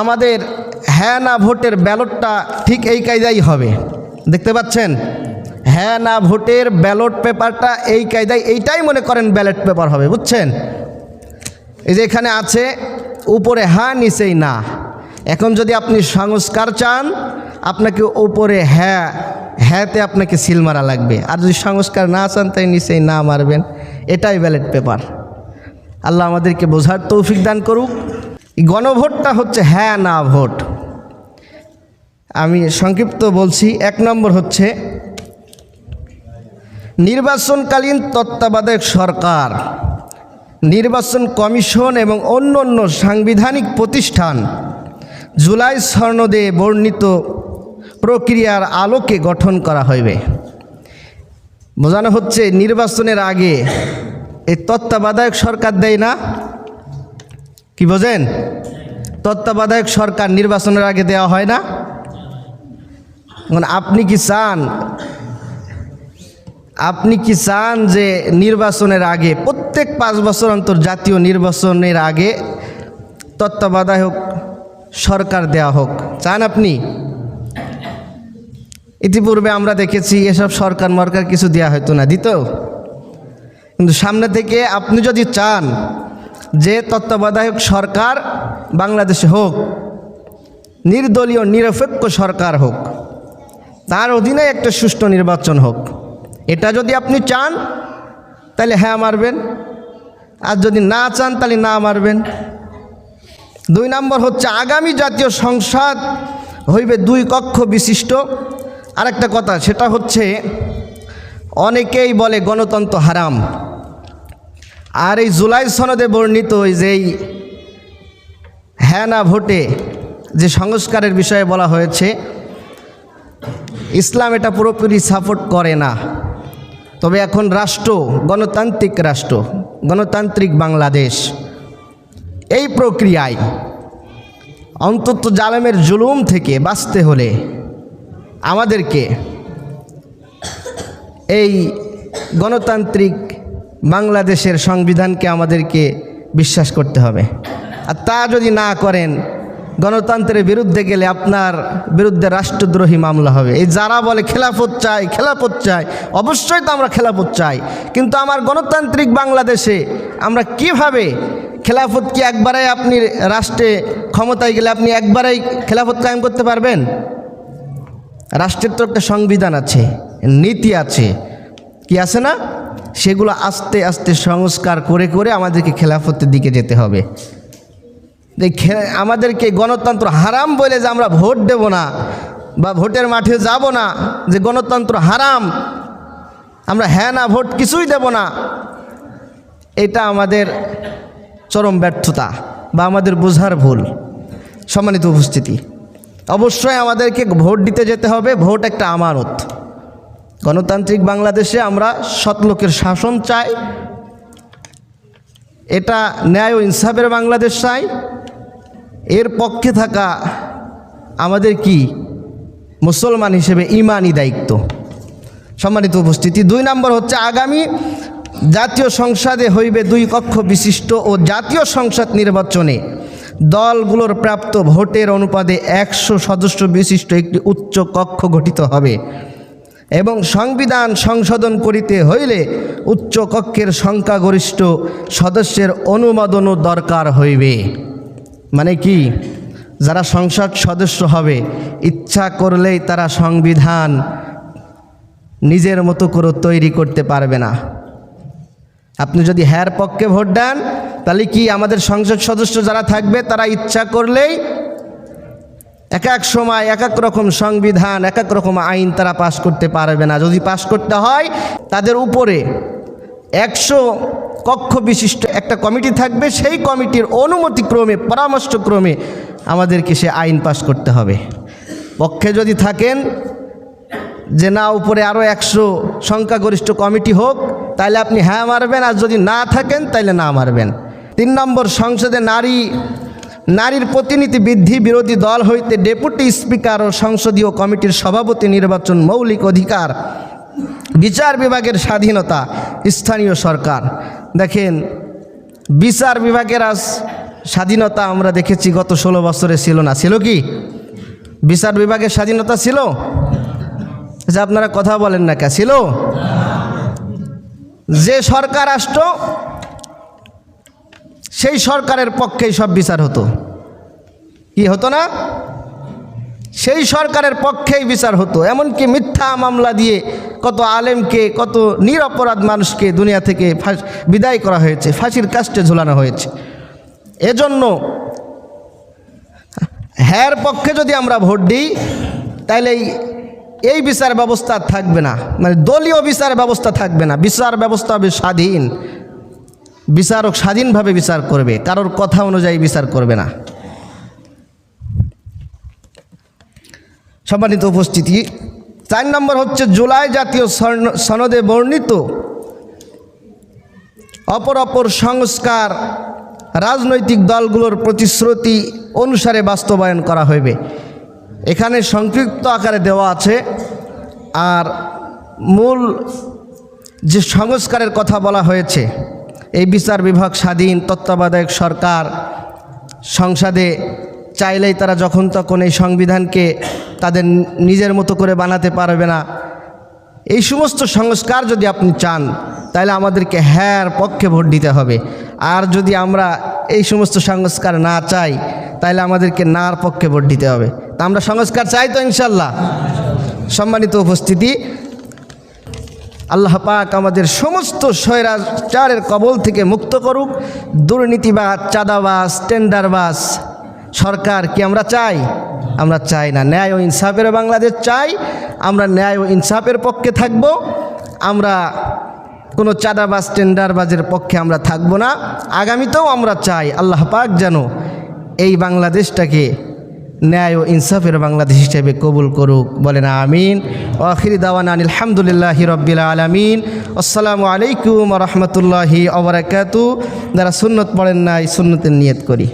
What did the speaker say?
আমাদের হ্যাঁ না ভোটের ব্যালটটা ঠিক এই কায়দাই হবে। দেখতে পাচ্ছেন? হ্যাঁ না ভোটের ব্যালট পেপারটা এই কায়দায়, এইটাই মনে করেন ব্যালট পেপার হবে, বুঝছেন? এই যে এখানে আছে, উপরে হ্যাঁ নিচেই না। এখন যদি আপনি সংস্কার চান, আপনাকে উপরে হ্যাঁ হ্যাঁতে আপনাকে সিল মারা লাগবে। আর যদি সংস্কার না চান, তাই নিচেই না মারবেন। এটাই ব্যালট পেপার। আল্লাহ আমাদেরকে বোঝার তৌফিক দান করুক। গণভোটটা হচ্ছে হ্যাঁ না ভোট। আমি সংক্ষিপ্ত বলছি, এক নম্বর হচ্ছে নির্বাচনকালীন তত্ত্বাবধায়ক সরকার, নির্বাচন কমিশন এবং অন্য অন্য সাংবিধানিক প্রতিষ্ঠান জুলাই স্বর্ণদে বর্ণিত প্রক্রিয়ার আলোকে গঠন করা হইবে। বোঝানো হচ্ছে নির্বাচনের আগে এই তত্ত্বাবধায়ক সরকার দেয় না কি বোঝেন? তত্ত্বাবধায়ক সরকার নির্বাচনের আগে দেওয়া হয় না? আপনি কি চান, আপনি কি চান যে নির্বাচনের আগে, প্রত্যেক পাঁচ বছর অন্তর জাতীয় নির্বাচনের আগে তত্ত্বাবধায়ক সরকার দেওয়া হোক? চান আপনি? ইতিপূর্বে আমরা দেখেছি এসব সরকার মরকার কিছু দেওয়া হতো না, দিত? কিন্তু সামনে থেকে আপনি যদি চান যে তত্ত্বাবধায়ক সরকার বাংলাদেশে হোক, নির্দলীয়, নিরপেক্ষ সরকার হোক, তার অধীনে একটা সুষ্ঠু নির্বাচন হোক, এটা যদি আপনি চান, তাহলে হ্যাঁ মারবেন। আর যদি না চান, তাহলে না মারবেন। দুই নম্বর হচ্ছে, আগামী জাতীয় সংসদ হইবে দুই কক্ষ বিশিষ্ট। আরেকটা কথা, সেটা হচ্ছে, অনেকেই বলে গণতন্ত্র হারাম। আর এই জুলাই সনদে বর্ণিত যেই হ্যাঁ না ভোটে যে সংস্কারের বিষয়ে বলা হয়েছে, ইসলাম এটা পুরোপুরি সাপোর্ট করে না। তবে এখন রাষ্ট্র, গণতান্ত্রিক রাষ্ট্র, গণতান্ত্রিক বাংলাদেশ, এই প্রক্রিয়ায় অন্তত জালেমের জুলুম থেকে বাঁচতে হলে আমাদেরকে এই গণতান্ত্রিক বাংলাদেশের সংবিধানকে আমাদেরকে বিশ্বাস করতে হবে। আর তা যদি না করেন, গণতন্ত্রের বিরুদ্ধে গেলে আপনার বিরুদ্ধে রাষ্ট্রদ্রোহী মামলা হবে। এই যারা বলে খেলাফত চাই খেলাফত চাই, অবশ্যই তো আমরা খেলাফত চাই। কিন্তু আমার গণতান্ত্রিক বাংলাদেশে আমরা কীভাবে খেলাফত কি একবারে আপনি রাষ্ট্রে ক্ষমতায় গেলে আপনি একবারেই খেলাফত কায়েম করতে পারবেন? রাষ্ট্রের তো একটা সংবিধান আছে, নীতি আছে। কি আছে না? সেগুলো আস্তে আস্তে সংস্কার করে করে আমাদেরকে খেলাফতের দিকে যেতে হবে। আমাদেরকে গণতন্ত্র হারাম বলে যে আমরা ভোট দেব না বা ভোটের মাঠে যাব না, যে গণতন্ত্র হারাম, আমরা হ্যাঁ না ভোট কিছুই দেব না। এটা আমাদের চরম ব্যর্থতা বা আমাদের বোঝার ভুল। সম্মানিত উপস্থিতি, অবশ্যই আমাদেরকে ভোট দিতে যেতে হবে, ভোট একটা আমানত। গণতান্ত্রিক বাংলাদেশে আমরা সৎ লোকের শাসন চাই। এটা ন্যায় ও ইনসাফের বাংলাদেশ চাই। এর পক্ষে থাকা আমাদের কি? মুসলমান হিসেবে ইমানই দায়িত্ব। সম্মানিত উপস্থিতি, দুই নম্বর হচ্ছে আগামী জাতীয় সংসদে হইবে দুই কক্ষ বিশিষ্ট ও জাতীয় সংসদ নির্বাচনে দলগুলোর প্রাপ্ত ভোটের অনুপাতে একশো সদস্য বিশিষ্ট একটি উচ্চ কক্ষ গঠিত হবে। এবং সংবিধান সংশোধন করিতে হইলে উচ্চ কক্ষের সংখ্যাগরিষ্ঠ সদস্যের অনুমোদনও দরকার হইবে। মানে কি? যারা সংসদ সদস্য হবে, ইচ্ছা করলেই তারা সংবিধান নিজের মতো করে তৈরি করতে পারবে না। আপনি যদি হ্যার পক্ষে ভোট দেন, তাহলে কি আমাদের সংসদ সদস্য যারা থাকবে, তারা ইচ্ছা করলেই এক এক সময়, এক এক রকম সংবিধান, এক এক রকম আইন তারা পাশ করতে পারবে না। যদি পাশ করতে হয়, তাদের উপরে একশো কক্ষ বিশিষ্ট একটা কমিটি থাকবে। সেই কমিটির অনুমতিক্রমে পরামর্শক্রমে আমাদেরকে সে আইন পাশ করতে হবে। পক্ষে যদি থাকেন যে না, উপরে আরও একশো সংখ্যাগরিষ্ঠ কমিটি হোক তাহলে আপনি হ্যাঁ মারবেন। আর যদি না থাকেন তাহলে না মারবেন। তিন নম্বর, সংসদে নারী নারীর প্রতিনিধি বৃদ্ধি বিরোধী দল হইতে ডেপুটি স্পিকার ও সংসদীয় কমিটির সভাপতি নির্বাচন মৌলিক অধিকার, বিচার বিভাগের স্বাধীনতা, স্থানীয় সরকার। দেখেন, বিচার বিভাগের আজ স্বাধীনতা আমরা দেখেছি গত ষোলো বছরে ছিল না। ছিল কি? বিচার বিভাগের স্বাধীনতা ছিল? যে আপনারা কথা বলেন না কে ছিল? যে সরকার আসতো সেই সরকারের পক্ষেই সব বিচার হতো। কি হতো না? সেই সরকারের পক্ষেই বিচার হতো। এমনকি মিথ্যা মামলা দিয়ে কত আলেমকে, কত নিরপরাধ মানুষকে দুনিয়া থেকে বিদায় করা হয়েছে, ফাঁসির কাস্টে ঝুলানো হয়েছে। এজন্য হ্যার পক্ষে যদি আমরা ভোট দিই তাহলে এই বিচার ব্যবস্থা থাকবে না। মানে দলীয় বিচার ব্যবস্থা থাকবে না। বিচার ব্যবস্থা হবে স্বাধীন। বিচারক স্বাধীনভাবে বিচার করবে, কারোর কথা অনুযায়ী বিচার করবে না। সম্মানিত উপস্থিতি, চার নম্বর হচ্ছে জুলাই জাতীয় সনদে বর্ণিত অপর অপর সংস্কার রাজনৈতিক দলগুলোর প্রতিশ্রুতি অনুসারে বাস্তবায়ন করা হইবে। এখানে সংক্ষিপ্ত আকারে দেওয়া আছে, আর মূল যে সংস্কারের কথা বলা হয়েছে এই বিচার বিভাগ স্বাধীন, তত্ত্বাবধায়ক সরকার সংসদে চাইলেই তারা যখন তখন এই সংবিধানকে তাদের নিজের মতো করে বানাতে পারবে না। এই সমস্ত সংস্কার যদি আপনি চান, তাহলে আমাদেরকে হ্যার পক্ষে ভোট দিতে হবে। আর যদি আমরা এই সমস্ত সংস্কার না চাই, তাহলে আমাদেরকে নার পক্ষে ভোট দিতে হবে। তা আমরা সংস্কার চাই তো ইনশাল্লাহ। সম্মানিত উপস্থিতি আল্লাহ পাক আমাদের সমস্ত স্বৈরাচারের কবল থেকে মুক্ত করুক। দুর্নীতিবাজ, চাঁদাবাজ টেন্ডারবাজ সরকার কি আমরা চাই? আমরা চাই না। ন্যায় ও ইনসাফের বাংলাদেশ চাই। আমরা ন্যায় ও ইনসাফের পক্ষে থাকব। আমরা কোনো চাঁদাবাজ টেন্ডারবাজের পক্ষে আমরা থাকব না। আগামীতেও আমরা চাই আল্লাহ পাক যেন এই বাংলাদেশটাকে ন্যায় ও ইনসাফের বাংলাদেশ হিসেবে কবুল করুক। বলেন আমিন। আখিরি দাওয়ান আলহামদুলিল্লাহ রব্বিল আলমিন। আসসালামু আলাইকুম রহমতুল্লাহি আবরাকাতু যারা সুন্নত পড়েন নাই, সুন্নতের নিয়ত করি।